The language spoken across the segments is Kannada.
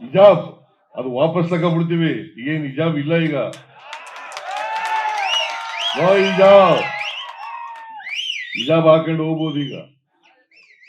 ಹಿಜಾಬ್ ಅದು ವಾಪಸ್ ತಗೊಂಡ್ಬಿಡ್ತೀವಿ. ಈಗೇನು ಹಿಜಾಬ್ ಇಲ್ಲ ಈಗ. ಹಿಜಾಬ್ ಹಿಜಾಬ್ ಹಾಕೊಂಡು ಹೋಗ್ಬೋದು ಈಗ.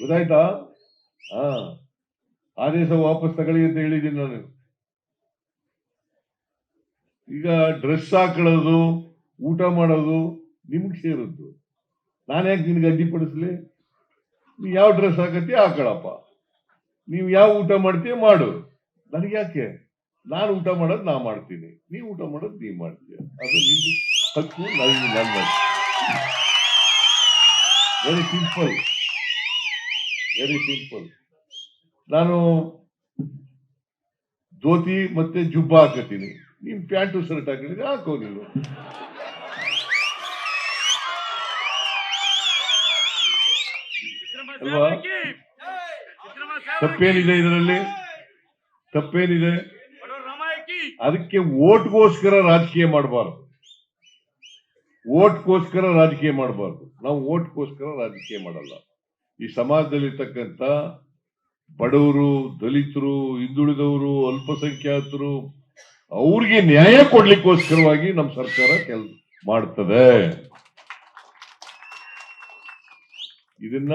ಗೊತ್ತಾಯ್ತಾ? ಹಾ. ಆದೇಶ ವಾಪಸ್ ತಗೊಳ್ಳಿ ಅಂತ ಹೇಳಿದ್ದೀನಿ ನಾನು. ಈಗ ಡ್ರೆಸ್ ಹಾಕೊಳ್ಳೋದು, ಊಟ ಮಾಡೋದು ನಿಮ್ಗೆ ಸೇರದ್ದು ನಾನು ಯಾಕೆ ನಿನ್ಗೆ ಅಡ್ಡಿಪಡಿಸ್ಲಿ? ನೀವು ಯಾವ ಡ್ರೆಸ್ ಹಾಕತ್ತೀಯ ಹಾಕೊಳಪ್ಪ ನೀವು ಯಾವ ಊಟ ಮಾಡ್ತೀಯ ಮಾಡು. ನನಗೆ ಯಾಕೆ ನಾನು ಊಟ ಮಾಡೋದು ನಾ ಮಾಡ್ತೀನಿ. ನೀವು ಊಟ ಮಾಡೋದು ನೀ ಮಾಡ್ತೀಯ. ಅದು ನಿನ್ನ ಹಕ್ಕು ನನಗೆ ನನ್ನ ವೆರಿ ಸಿಂಪಲ್ ವೆರಿ ಸಿಂಪಲ್ ನಾನು ಧೋತಿ ಮತ್ತೆ ಜುಬ್ಬ ಹಾಕತೀನಿ. ನೀನ್ ಪ್ಯಾಂಟು, ಶರ್ಟ್ ಹಾಕಿದ್ರೆ ಹಾಕೋ ನೀನು. ಅಲ್ವಾ? ತಪ್ಪೇನಿದೆ ಇದರಲ್ಲಿ? ತಪ್ಪೇನಿದೆ? ಅದಕ್ಕೆ ಓಟ್ಗೋಸ್ಕರ ರಾಜಕೀಯ ಮಾಡಬಾರ್ದು. ಓಟ್ಗೋಸ್ಕರ ರಾಜಕೀಯ ಮಾಡಬಾರ್ದು. ನಾವು ಓಟ್ಗೋಸ್ಕರ ರಾಜಕೀಯ ಮಾಡಲ್ಲ. ಈ ಸಮಾಜದಲ್ಲಿರ್ತಕ್ಕಂಥ ಬಡವರು ದಲಿತರು ಹಿಂದುಳಿದವರು ಅಲ್ಪಸಂಖ್ಯಾತರು ಅವ್ರಿಗೆ ನ್ಯಾಯ ಕೊಡ್ಲಿಕ್ಕೋಸ್ಕರವಾಗಿ ನಮ್ಮ ಸರ್ಕಾರ ಕೆಲ್ ಮಾಡ್ತದೆ. ಇದನ್ನ